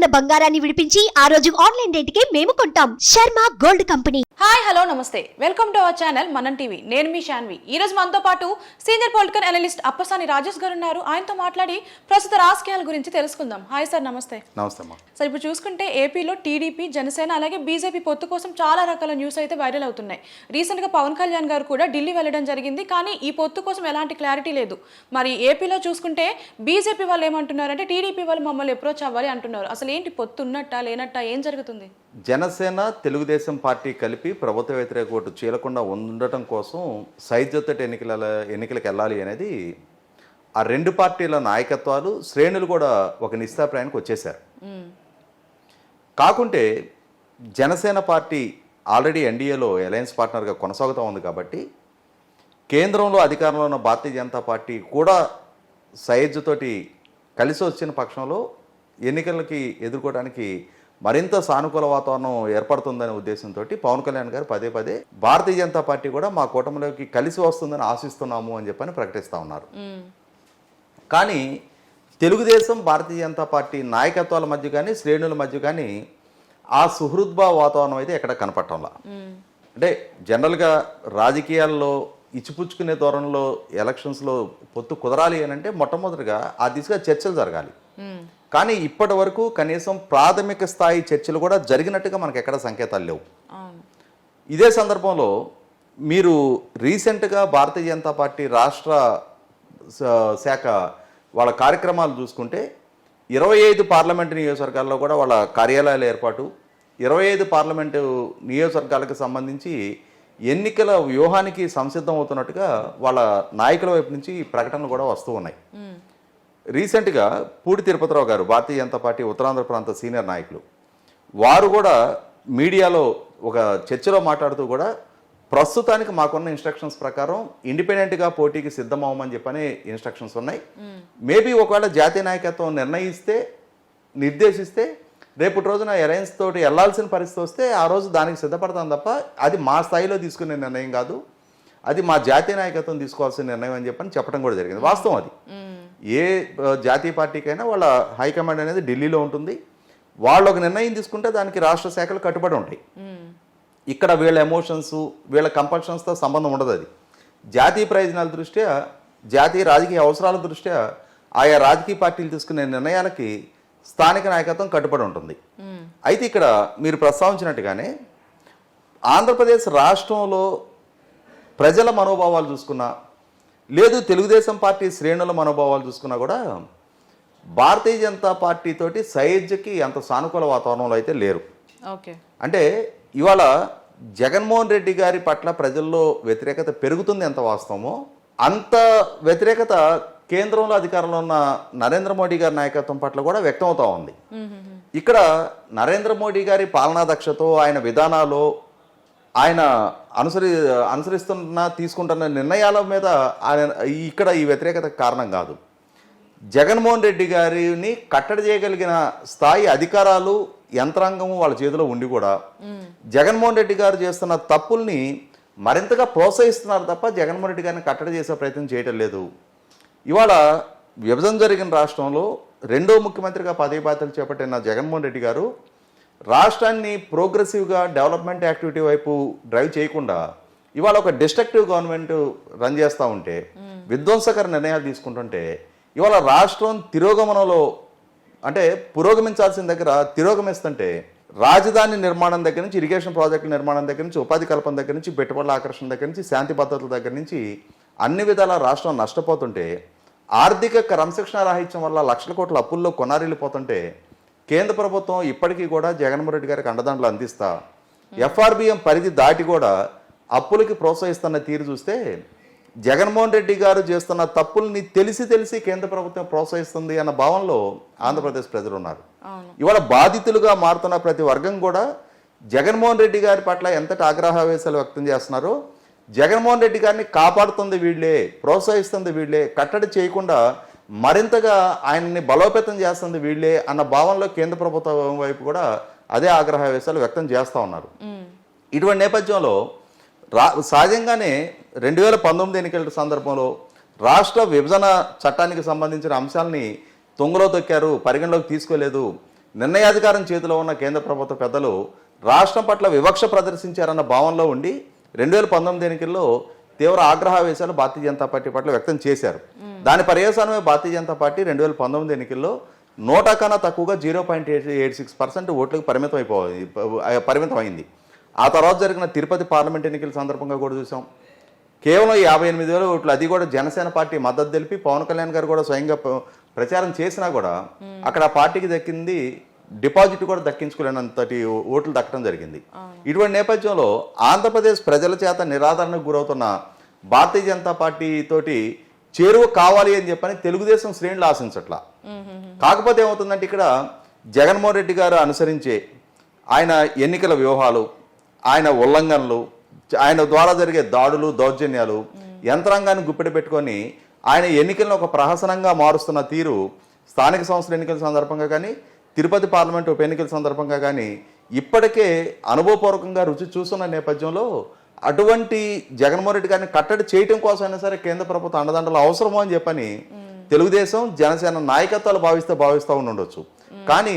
ఉన్న బంగారాన్ని విడిపించి ఆ రోజు ఆన్లైన్ రేటుకే మేము కొంటాం. Sharma gold company. Hi hello namaste. Welcome to our channel Manam TV. నేను మీ శాన్వి. ఈ రోజు మనతో పాటు senior political analyst Appasani Rajesh garu ఉన్నారు. ఆయనతో మాట్లాడి ప్రస్తుత రాజకీయాల గురించి తెలుసుకుందాం. హాయ్ సార్ నమస్తే. నమస్తే సార్ ఇప్పుడు చూసుకుంటే ఏపీలో టీడీపీ జనసేన అలాగే బీజేపీ పొత్తు కోసం చాలా రకాల న్యూస్ అయితే వైరల్ అవుతున్నాయి. రీసెంట్గా పవన్ కళ్యాణ్ గారు కూడా ఢిల్లీ వెళ్ళడం జరిగింది. కానీ ఈ పొత్తు కోసం ఎలాంటి క్లారిటీ లేదు. మరి ఏపీలో చూసుకుంటే బీజేపీ వాళ్ళు ఏమంటున్నారంటే టీడీపీ వాళ్ళు మమ్మల్ని అప్రోచ్ అవ్వాలి అంటున్నారు. అసలు ఏంటి పొత్తు ఉన్నట్టా లేనట్టా? ఏం జరుగుతుంది? జనసేన తెలుగుదేశం పార్టీ కలిపి ప్రభుత్వ వ్యతిరేక ఓటు చీలకుండా ఉండటం కోసం సైద్యతటి ఎన్నికల ఎన్నికలకు వెళ్ళాలి అనేది ఆ రెండు పార్టీల నాయకత్వాలు శ్రేణులు కూడా ఒక నిస్తాప్రాయానికి వచ్చేశారు. కాకుంటే జనసేన పార్టీ ఆల్రెడీ ఎన్డీఏలో అలయన్స్ పార్ట్నర్గా కొనసాగుతూ ఉంది కాబట్టి కేంద్రంలో అధికారంలో ఉన్న భారతీయ జనతా పార్టీ కూడా సైజుతోటి కలిసి వచ్చిన పక్షంలో ఎన్నికలకి ఎదుర్కోవడానికి మరింత సానుకూల వాతావరణం ఏర్పడుతుందనే ఉద్దేశంతో పవన్ కళ్యాణ్ గారు పదే పదే భారతీయ జనతా పార్టీ కూడా మా కూటమిలోకి కలిసి వస్తుందని ఆశిస్తున్నాము అని చెప్పని ప్రకటిస్తూ ఉన్నారు. కానీ తెలుగుదేశం భారతీయ జనతా పార్టీ నాయకత్వాల మధ్య కానీ శ్రేణుల మధ్య కానీ ఆ సుహృద్భావ వాతావరణం అయితే ఎక్కడ కనపడటంలా. అంటే జనరల్గా రాజకీయాల్లో ఇచ్చిపుచ్చుకునే ధోరణిలో ఎలక్షన్స్లో పొత్తు కుదరాలి అని అంటే మొట్టమొదటిగా ఆ దిశగా చర్చలు జరగాలి. కానీ ఇప్పటి వరకు కనీసం ప్రాథమిక స్థాయి చర్చలు కూడా జరిగినట్టుగా మనకు ఎక్కడ సంకేతాలు లేవు. ఇదే సందర్భంలో మీరు రీసెంట్గా భారతీయ జనతా పార్టీ రాష్ట్ర శాఖ వాళ్ళ కార్యక్రమాలు చూసుకుంటే ఇరవై ఐదు పార్లమెంటు నియోజకవర్గాల్లో కూడా వాళ్ళ కార్యాలయాల ఏర్పాటు ఇరవై ఐదు పార్లమెంటు నియోజకవర్గాలకు సంబంధించి ఎన్నికల వ్యూహానికి సంసిద్ధం అవుతున్నట్టుగా వాళ్ళ నాయకుల వైపు నుంచి ప్రకటనలు కూడా వస్తూ ఉన్నాయి. రీసెంట్గా పూడి తిరుపతిరావు గారు భారతీయ జనతా పార్టీ ఉత్తరాంధ్ర ప్రాంత సీనియర్ నాయకులు వారు కూడా మీడియాలో ఒక చర్చలో మాట్లాడుతూ కూడా ప్రస్తుతానికి మాకున్న ఇన్స్ట్రక్షన్స్ ప్రకారం ఇండిపెండెంట్గా పోటీకి సిద్ధమవ్వమని చెప్పని ఇన్స్ట్రక్షన్స్ ఉన్నాయి. మేబీ ఒకవేళ జాతీయ నాయకత్వం నిర్ణయిస్తే నిర్దేశిస్తే రేపటి రోజున అలయన్స్ తోటి వెళ్ళాల్సిన పరిస్థితి వస్తే ఆ రోజు దానికి సిద్ధపడతాం తప్ప అది మా స్థాయిలో తీసుకునే నిర్ణయం కాదు. అది మా జాతీయ నాయకత్వం తీసుకోవాల్సిన నిర్ణయం అని చెప్పని చెప్పడం కూడా జరిగింది. వాస్తవం అది. ఏ జాతీయ పార్టీకైనా వాళ్ళ హైకమాండ్ అనేది ఢిల్లీలో ఉంటుంది వాళ్ళు ఒక నిర్ణయం తీసుకుంటే దానికి రాష్ట్ర శాఖలు కట్టుబడి ఉంటాయి. ఇక్కడ వీళ్ళ ఎమోషన్స్ వీళ్ళ కంపల్షన్స్తో సంబంధం ఉండదు అది జాతీయ ప్రయోజనాల దృష్ట్యా జాతీయ రాజకీయ అవసరాల దృష్ట్యా ఆయా రాజకీయ పార్టీలు తీసుకునే నిర్ణయాలకి స్థానిక నాయకత్వం కట్టుబడి ఉంటుంది. అయితే ఇక్కడ మీరు ప్రస్తావించినట్టుగానే ఆంధ్రప్రదేశ్ రాష్ట్రంలో ప్రజల మనోభావాలు చూసుకున్నా లేదు తెలుగుదేశం పార్టీ శ్రేణుల మనోభావాలు చూసుకున్నా కూడా భారతీయ జనతా పార్టీ తోటి సైజ్కి అంత సానుకూల వాతావరణంలో అయితే లేరు. ఓకే. అంటే ఇవాళ జగన్మోహన్ రెడ్డి గారి పట్ల ప్రజల్లో వ్యతిరేకత పెరుగుతుంది ఎంత వాస్తవమో అంత వ్యతిరేకత కేంద్రంలో అధికారంలో ఉన్న నరేంద్ర మోడీ గారి నాయకత్వం పట్ల కూడా వ్యక్తం అవుతా ఉంది. ఇక్కడ నరేంద్ర మోడీ గారి పాలనా దక్షతో ఆయన విధానాలు ఆయన అనుసరి అనుసరిస్తున్న తీసుకుంటున్న నిర్ణయాల మీద ఆయన ఇక్కడ ఈ వ్యతిరేకత కారణం కాదు. జగన్మోహన్ రెడ్డి గారిని కట్టడి చేయగలిగిన స్థాయి అధికారాలు యంత్రాంగము వాళ్ళ చేతిలో ఉండి కూడా జగన్మోహన్ రెడ్డి గారు చేస్తున్న తప్పుల్ని మరింతగా ప్రోత్సహిస్తున్నారు తప్ప జగన్మోహన్ రెడ్డి గారిని కట్టడి చేసే ప్రయత్నం చేయటం లేదు. ఇవాళ విభజన జరిగిన రాష్ట్రంలో రెండో ముఖ్యమంత్రిగా పదవి బాధ్యతలు చేపట్టిన జగన్మోహన్ రెడ్డి గారు రాష్ట్రాన్ని ప్రోగ్రెసివ్గా డెవలప్మెంట్ యాక్టివిటీ వైపు డ్రైవ్ చేయకుండా ఇవాళ ఒక డిస్ట్రక్టివ్ గవర్నమెంట్ రన్ చేస్తూ ఉంటే విధ్వంసకర నిర్ణయాలు తీసుకుంటుంటే ఇవాళ రాష్ట్రం తిరోగమనంలో అంటే పురోగమించాల్సిన దగ్గర తిరోగమిస్తుంటే రాజధాని నిర్మాణం దగ్గర నుంచి ఇరిగేషన్ ప్రాజెక్టుల నిర్మాణం దగ్గర నుంచి ఉపాధి కల్పన దగ్గర నుంచి పెట్టుబడుల ఆకర్షణ దగ్గర నుంచి శాంతి భద్రతల దగ్గర నుంచి అన్ని విధాల రాష్ట్రం నష్టపోతుంటే ఆర్థిక క్రమశిక్షణ రాహిత్యం వల్ల లక్షల కోట్ల అప్పుల్లో కొనారిల్లిపోతుంటే కేంద్ర ప్రభుత్వం ఇప్పటికీ కూడా జగన్మోహన్ రెడ్డి గారికి అండదండలు అందిస్తా. ఎఫ్ఆర్బిఎం పరిధి దాటి కూడా అప్పులకి ప్రోత్సహిస్తున్న తీరు చూస్తే జగన్మోహన్ రెడ్డి గారు చేస్తున్న తప్పుల్ని తెలిసి తెలిసి కేంద్ర ప్రభుత్వం ప్రోత్సహిస్తుంది అన్న భావనలో ఆంధ్రప్రదేశ్ ప్రజలు ఉన్నారు. ఇవాళ బాధితులుగా మారుతున్న ప్రతి వర్గం కూడా జగన్మోహన్ రెడ్డి గారి పట్ల ఎంతటి ఆగ్రహావేశాలు వ్యక్తం చేస్తున్నారో జగన్మోహన్ రెడ్డి గారిని కాపాడుతుంది వీళ్ళే ప్రోత్సహిస్తుంది వీళ్ళే కట్టడి చేయకుండా మరింతగా ఆయన్ని బలోపేతం చేస్తుంది వీళ్ళే అన్న భావనలో కేంద్ర ప్రభుత్వం వైపు కూడా అదే ఆగ్రహావేశాలు వ్యక్తం చేస్తూ ఉన్నారు. ఇటువంటి నేపథ్యంలో రా సహజంగానే రెండు వేల పంతొమ్మిది ఎన్నికల సందర్భంలో రాష్ట్ర విభజన చట్టానికి సంబంధించిన అంశాలని తొంగలో తొక్కారు పరిగణలోకి తీసుకోలేదు నిర్ణయాధికారం చేతిలో ఉన్న కేంద్ర ప్రభుత్వ పెద్దలు రాష్ట్రం పట్ల వివక్ష ప్రదర్శించారన్న భావనలో ఉండి రెండు వేల పంతొమ్మిది ఎన్నికల్లో తీవ్ర ఆగ్రహావేశాలు భారతీయ జనతా పార్టీ పట్ల వ్యక్తం చేశారు. దాని పర్యవసానమే భారతీయ జనతా పార్టీ రెండు వేల పంతొమ్మిది ఎన్నికల్లో నోటా కన్నా తక్కువగా zero point eight eight six percent ఓట్లకు పరిమితం అయిపోయింది పరిమితం అయింది ఆ తర్వాత జరిగిన తిరుపతి పార్లమెంట్ ఎన్నికల సందర్భంగా కూడా చూసాం. కేవలం యాభై ఎనిమిది వేల ఓట్లు అది కూడా జనసేన పార్టీ మద్దతు తెలిపి పవన్ కళ్యాణ్ గారు కూడా స్వయంగా ప్ర- ప్రచారం చేసినా కూడా అక్కడ ఆ పార్టీకి దక్కింది డిపాజిట్ కూడా దక్కించుకోలేనంతటి ఓట్లు దక్కడం జరిగింది. ఇటువంటి నేపథ్యంలో ఆంధ్రప్రదేశ్ ప్రజల చేత నిరాదరణకు గురవుతున్న భారతీయ జనతా పార్టీ తోటి చేరువ కావాలి అని చెప్పని తెలుగుదేశం శ్రేణులు ఆశించట్లా. కాకపోతే ఏమవుతుందంటే ఇక్కడ జగన్మోహన్ రెడ్డి గారు అనుసరించే ఆయన ఎన్నికల వ్యూహాలు ఆయన ఉల్లంఘనలు ఆయన ద్వారా జరిగే దాడులు దౌర్జన్యాలు యంత్రాంగాన్ని గుప్పెట పెట్టుకొని ఆయన ఎన్నికలను ఒక ప్రహసనంగా మారుస్తున్న తీరు స్థానిక సంస్థల ఎన్నికల సందర్భంగా కానీ తిరుపతి పార్లమెంట్ ఉప ఎన్నికల సందర్భంగా కానీ ఇప్పటికే అనుభవపూర్వకంగా రుచి చూస్తున్న నేపథ్యంలో అటువంటి జగన్మోహన్ రెడ్డి గారిని కట్టడి చేయటం కోసమైనా సరే కేంద్ర ప్రభుత్వం అండదండలు అవసరమో అని చెప్పని తెలుగుదేశం జనసేన నాయకత్వాలు భావిస్తే భావిస్తూ ఉండొచ్చు. కానీ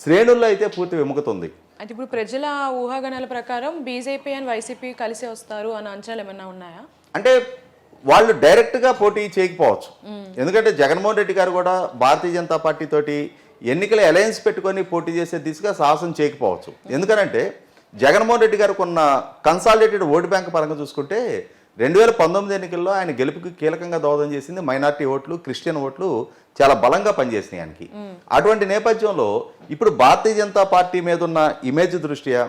శ్రేణుల్లో అయితే పూర్తి విముఖతుంది. అయితే ఇప్పుడు ప్రజల ఊహాగణాల ప్రకారం బీజేపీ అండ్ వైసీపీ కలిసి వస్తారు అన్న అంచనాలు ఏమన్నా ఉన్నాయా? అంటే వాళ్ళు డైరెక్ట్గా పోటీ చేయకపోవచ్చు. ఎందుకంటే జగన్మోహన్ రెడ్డి గారు కూడా భారతీయ జనతా పార్టీ తోటి ఎన్నికల అలయన్స్ పెట్టుకొని పోటీ చేసే దిశగా సాహసం చేయకపోవచ్చు. ఎందుకనంటే జగన్మోహన్ రెడ్డి గారు కొన్న కన్సాలిడేటెడ్ ఓటు బ్యాంక్ పరంగా చూసుకుంటే రెండు వేల పంతొమ్మిది ఎన్నికల్లో ఆయన గెలుపుకి కీలకంగా దోహదం చేసింది మైనార్టీ ఓట్లు క్రిస్టియన్ ఓట్లు చాలా బలంగా పనిచేసినాయి ఆయనకి. అటువంటి నేపథ్యంలో ఇప్పుడు భారతీయ జనతా పార్టీ మీద ఉన్న ఇమేజ్ దృష్ట్యా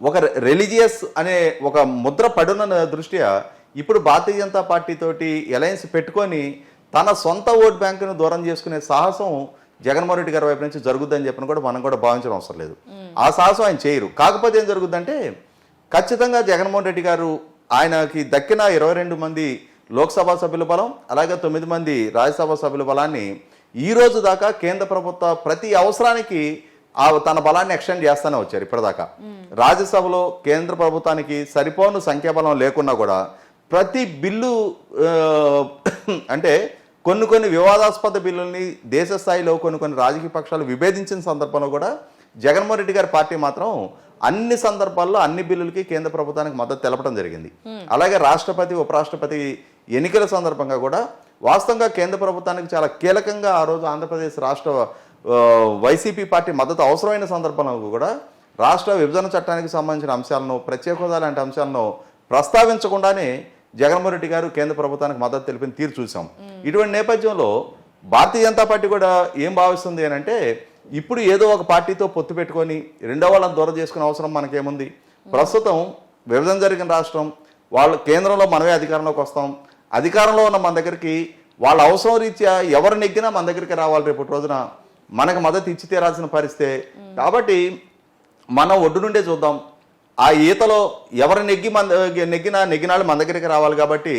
ఒక రిలీజియస్ అనే ఒక ముద్ర పడున్న దృష్ట్యా ఇప్పుడు భారతీయ జనతా పార్టీ తోటి అలయన్స్ పెట్టుకొని తన సొంత ఓట్ బ్యాంకును దూరం చేసుకునే సాహసం జగన్మోహన్ రెడ్డి గారి వైపు నుంచి జరుగుద్దని చెప్పిన కూడా మనం కూడా భావించడం అవసరం లేదు. ఆ సాహసం ఆయన చేయరు. కాకపోతే ఏం జరుగుద్దంటే ఖచ్చితంగా జగన్మోహన్ రెడ్డి గారు ఆయనకి దక్కిన ఇరవై రెండు మంది లోక్సభ సభ్యుల బలం అలాగే తొమ్మిది మంది రాజ్యసభ సభ్యుల బలాన్ని ఈ రోజు దాకా కేంద్ర ప్రభుత్వ ప్రతి అవసరానికి ఆ తన బలాన్ని ఎక్స్టెండ్ చేస్తూనే వచ్చారు ఇప్పటిదాకా. రాజ్యసభలో కేంద్ర ప్రభుత్వానికి సరిపోను సంఖ్యాబలం లేకున్నా కూడా ప్రతి బిల్లు అంటే కొన్ని కొన్ని వివాదాస్పద బిల్లుల్ని దేశ స్థాయిలో కొన్ని కొన్ని రాజకీయ పక్షాలు విభేదించిన సందర్భంలో కూడా జగన్మోహన్ రెడ్డి గారి పార్టీ మాత్రం అన్ని సందర్భాల్లో అన్ని బిల్లులకి కేంద్ర ప్రభుత్వానికి మద్దతు తెలపడం జరిగింది. అలాగే రాష్ట్రపతి ఉపరాష్ట్రపతి ఎన్నికల సందర్భంగా కూడా వాస్తవంగా కేంద్ర ప్రభుత్వానికి చాలా కీలకంగా ఆ రోజు ఆంధ్రప్రదేశ్ రాష్ట్ర వైసీపీ పార్టీ మద్దతు అవసరమైన సందర్భంలో కూడా రాష్ట్ర విభజన చట్టానికి సంబంధించిన అంశాలను ప్రత్యేక హోదా లాంటి అంశాలను ప్రస్తావించకుండానే జగన్మోహన్ రెడ్డి గారు కేంద్ర ప్రభుత్వానికి మద్దతు తెలిపిన తీరు చూసాం. ఇటువంటి నేపథ్యంలో భారతీయ జనతా పార్టీ కూడా ఏం భావిస్తుంది అని అంటే ఇప్పుడు ఏదో ఒక పార్టీతో పొత్తు పెట్టుకొని రెండో వాళ్ళని దూరం చేసుకునే అవసరం మనకేముంది? ప్రస్తుతం విభజన జరిగిన రాష్ట్రం వాళ్ళు కేంద్రంలో మనమే అధికారంలోకి వస్తాం. అధికారంలో ఉన్న మన దగ్గరికి వాళ్ళ అవసరం రీత్యా ఎవరు నెగ్గినా మన దగ్గరికి రావాలి రేపటి రోజున. మనకు మద్దతు ఇచ్చి తీరాల్సిన పరిస్థితే. కాబట్టి మనం ఒడ్డు నుండే చూద్దాం. ఆ ఈతలో ఎవరు నెగ్గి మన నెగ్గినా నెగ్గినాళ్ళు మన దగ్గరికి రావాలి కాబట్టి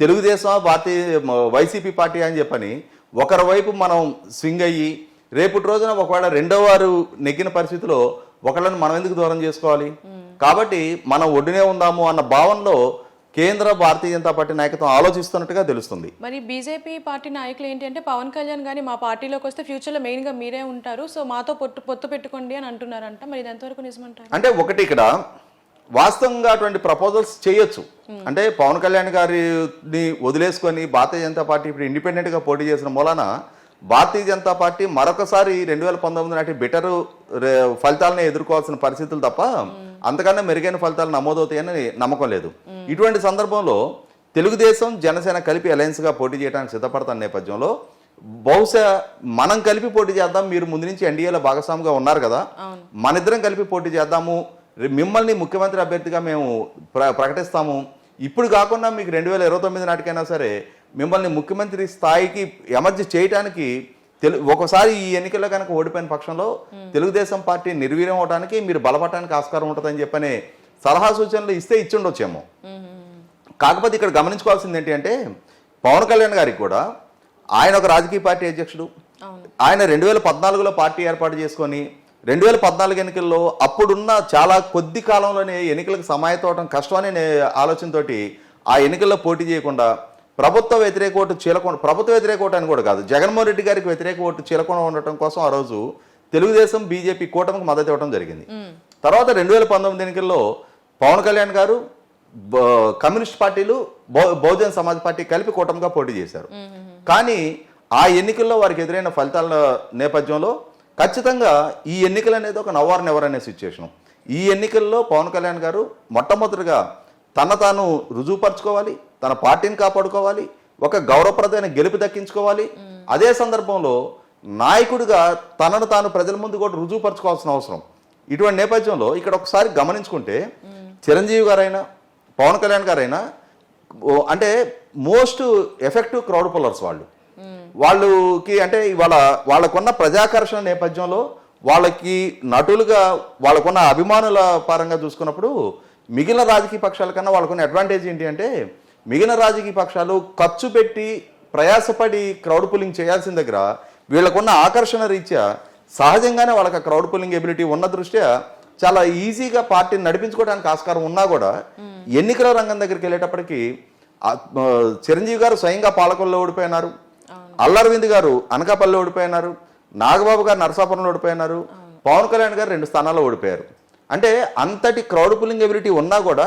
తెలుగుదేశం భారతీయ వైసీపీ పార్టీ అని చెప్పని ఒకరి వైపు మనం స్వింగ్ అయ్యి రేపటి రోజున ఒకవేళ రెండో వారు నెగ్గిన పరిస్థితిలో ఒకళ్ళని మనం ఎందుకు దూరం చేసుకోవాలి? కాబట్టి మనం ఒడ్డునే ఉందాము అన్న భావనలో కేంద్ర భారతీయ జనతా పార్టీ నాయకత్వం ఆలోచిస్తున్నట్టుగా తెలుస్తుంది. మరి బీజేపీ పార్టీ నాయకులు ఏంటి అంటే పవన్ కళ్యాణ్ కానీ మా పార్టీలోకి వస్తే ఫ్యూచర్లో మెయిన్గా మీరే ఉంటారు. సో మాతో పొత్తు పొత్తు పెట్టుకోండి అని అంటున్నారంట. మరి ఇది ఎంతవరకు నిజమంటారు? అంటే ఒకటి ఇక్కడ వాస్తవంగా అటువంటి ప్రపోజల్స్ చేయొచ్చు. అంటే పవన్ కళ్యాణ్ గారిని వదిలేసుకొని భారతీయ జనతా పార్టీ ఇప్పుడు ఇండిపెండెంట్గా పోటీ చేసిన మూలాన భారతీయ జనతా పార్టీ మరొకసారి రెండు వేల పంతొమ్మిది నాటి బెటర్ ఫలితాలను ఎదుర్కోవాల్సిన పరిస్థితులు తప్ప అంతకన్నా మెరుగైన ఫలితాలు నమోదవుతాయని నమ్మకం లేదు. ఇటువంటి సందర్భంలో తెలుగుదేశం జనసేన కలిపి అలయన్స్గా పోటీ చేయడానికి సిద్ధపడుతున్న నేపథ్యంలో బహుశా మనం కలిపి పోటీ చేద్దాం మీరు ముందు నుంచి ఎన్డీఏలో భాగస్వామిగా ఉన్నారు కదా. మన ఇద్దరం కలిపి పోటీ చేద్దాము. మిమ్మల్ని ముఖ్యమంత్రి అభ్యర్థిగా మేము ప్ర ప్రకటిస్తాము. ఇప్పుడు కాకుండా మీకు రెండు వేల ఇరవై తొమ్మిది నాటికైనా సరే మిమ్మల్ని ముఖ్యమంత్రి స్థాయికి ఎమర్జీ చేయడానికి తెలు ఒకసారి ఈ ఎన్నికల్లో కనుక ఓడిపోయిన పక్షంలో తెలుగుదేశం పార్టీ నిర్వీర్యం అవడానికి మీరు బలపడటానికి ఆస్కారం ఉంటుందని చెప్పని సలహా సూచనలు ఇస్తే ఇచ్చి ఉండొచ్చేమో కాకపోతే ఇక్కడ గమనించుకోవాల్సింది ఏంటి అంటే పవన్ కళ్యాణ్ గారికి కూడా ఆయన ఒక రాజకీయ పార్టీ అధ్యక్షుడు. ఆయన రెండు వేల పద్నాలుగులో పార్టీ ఏర్పాటు చేసుకొని రెండు వేల పద్నాలుగు ఎన్నికల్లో అప్పుడున్న చాలా కొద్ది కాలంలోనే ఎన్నికలకు సమాయతవడం కష్టమనే నే- ఆలోచనతోటి ఆ ఎన్నికల్లో పోటీ చేయకుండా ప్రభుత్వ వ్యతిరేక ఓటు చీలకుండా ప్రభుత్వ వ్యతిరేక ఓటు అని కూడా కాదు. జగన్మోహన్ రెడ్డి గారికి వ్యతిరేక ఓటు చీలకుండా ఉండటం కోసం ఆ రోజు తెలుగుదేశం బీజేపీ కూటమికి మద్దతు ఇవ్వడం జరిగింది. తర్వాత రెండు వేల పంతొమ్మిది ఎన్నికల్లో పవన్ కళ్యాణ్ గారు కమ్యూనిస్ట్ పార్టీలు బహు- బహుజన్ సమాజ్ పార్టీ కలిపి కూటమిగా పోటీ చేశారు. కానీ ఆ ఎన్నికల్లో వారికి ఎదురైన ఫలితాల నేపథ్యంలో ఖచ్చితంగా ఈ ఎన్నికలు అనేది ఒక నవ్వారు నెవర్ అనే సిచ్యువేషన్ ఈ ఎన్నికల్లో పవన్ కళ్యాణ్ గారు మొట్టమొదటిగా తన తాను రుజువుపరచుకోవాలి తన పార్టీని కాపాడుకోవాలి ఒక గౌరవప్రదమైన గెలుపు దక్కించుకోవాలి. అదే సందర్భంలో నాయకుడిగా తనను తాను ప్రజల ముందు కూడా రుజువుపరచుకోవాల్సిన అవసరం. ఇటువంటి నేపథ్యంలో ఇక్కడ ఒకసారి గమనించుకుంటే చిరంజీవి గారైనా పవన్ కళ్యాణ్ గారైనా అంటే మోస్ట్ ఎఫెక్టివ్ క్రౌడ్ పుల్లర్స్ వాళ్ళు. వాళ్ళకి అంటే ఇవాళ వాళ్ళకున్న ప్రజాకర్షణ నేపథ్యంలో వాళ్ళకి నటులుగా వాళ్ళకున్న అభిమానుల పరంగా చూసుకున్నప్పుడు మిగిలిన రాజకీయ పక్షాల కన్నా వాళ్ళకున్న అడ్వాంటేజ్ ఏంటి అంటే మిగిలిన రాజకీయ పక్షాలు ఖర్చు పెట్టి ప్రయాసపడి క్రౌడ్ పుల్లింగ్ చేయాల్సిన దగ్గర వీళ్ళకున్న ఆకర్షణ రీత్యా సహజంగానే వాళ్ళకి క్రౌడ్ పుల్లింగ్ ఎబిలిటీ ఉన్న దృష్ట్యా చాలా ఈజీగా పార్టీని నడిపించుకోవడానికి ఆస్కారం ఉన్నా కూడా ఎన్నికల రంగం దగ్గరికి వెళ్ళేటప్పటికి చిరంజీవి గారు స్వయంగా పాలకొల్లో ఓడిపోయినారు. అల్లరవింద్ గారు అనకాపల్లిలో ఓడిపోయినారు. నాగబాబు గారు నరసాపురంలో ఓడిపోయినారు. పవన్ కళ్యాణ్ గారు రెండు స్థానాల్లో ఓడిపోయారు. అంటే అంతటి క్రౌడ్ పుల్లింగ్ ఎబిలిటీ ఉన్నా కూడా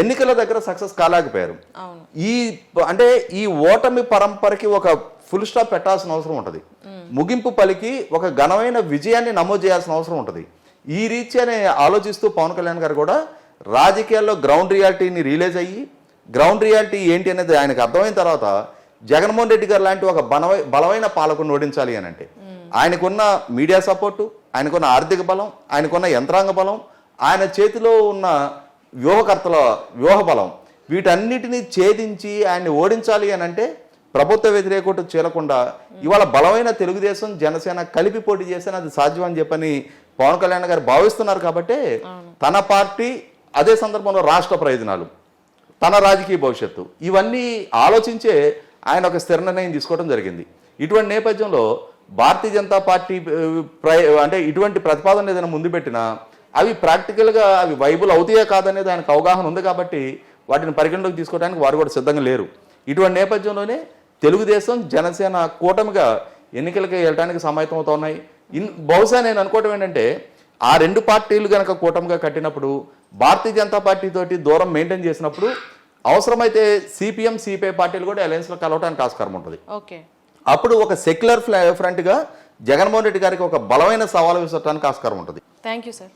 ఎన్నికల దగ్గర సక్సెస్ కాలేకపోయారు. ఈ అంటే ఈ ఓటమి పరంపరకి ఒక ఫుల్ స్టాప్ పెట్టాల్సిన అవసరం ఉంటుంది. ముగింపు పలికి ఒక ఘనమైన విజయాన్ని నమోదు చేయాల్సిన అవసరం ఉంటుంది. ఈ రీత్యానే ఆలోచిస్తూ పవన్ కళ్యాణ్ గారు కూడా రాజకీయాల్లో గ్రౌండ్ రియాలిటీని రిలీజ్ అయ్యి గ్రౌండ్ రియాలిటీ ఏంటి అనేది ఆయనకు అర్థమైన తర్వాత జగన్మోహన్ రెడ్డి గారు లాంటి ఒక బలవై బలమైన పాలకుని ఓడించాలి అని అంటే ఆయనకున్న మీడియా సపోర్టు ఆయనకున్న ఆర్థిక బలం ఆయనకున్న యంత్రాంగ బలం ఆయన చేతిలో ఉన్న వ్యూహకర్తల వ్యూహ బలం వీటన్నిటిని ఛేదించి ఆయన్ని ఓడించాలి అని అంటే ప్రభుత్వ వ్యతిరేకత చేరకుండా ఇవాళ బలమైన తెలుగుదేశం జనసేన కలిపి పోటీ చేస్తే అది సాధ్యం అని చెప్పని పవన్ కళ్యాణ్ గారు భావిస్తున్నారు కాబట్టి తన పార్టీ అదే సందర్భంలో రాష్ట్ర ప్రయోజనాలు తన రాజకీయ భవిష్యత్తు ఇవన్నీ ఆలోచించే ఆయన ఒక స్థిర నిర్ణయం తీసుకోవడం జరిగింది. ఇటువంటి నేపథ్యంలో భారతీయ జనతా పార్టీ అంటే ఇటువంటి ప్రతిపాదన ఏదైనా ముందు పెట్టినా అవి ప్రాక్టికల్గా అవి వైబుల్ అవుతాయా కాదనేది ఆయనకు అవగాహన ఉంది కాబట్టి వాటిని పరిగణలోకి తీసుకోవడానికి వారు కూడా సిద్ధంగా లేరు. ఇటువంటి నేపథ్యంలోనే తెలుగుదేశం జనసేన కూటమిగా ఎన్నికలకి వెళ్ళడానికి సమాయత్తం అవుతా ఉన్నాయి. ఇన్ బహుశా నేను అనుకోవటం ఏంటంటే ఆ రెండు పార్టీలు కనుక కూటమిగా కట్టినప్పుడు భారతీయ జనతా పార్టీ తోటి దూరం మెయింటైన్ చేసినప్పుడు అవసరమైతే సిపిఎం సిపిఐ పార్టీలు కూడా అలయన్స్లో కలవడానికి ఆస్కారం ఉంటుంది. ఓకే. అప్పుడు ఒక సెక్యులర్ ఫ్రంట్గా జగన్మోహన్ రెడ్డి గారికి ఒక బలమైన సవాలు విసరడానికి ఆస్కారం ఉంటుంది. Thank you sir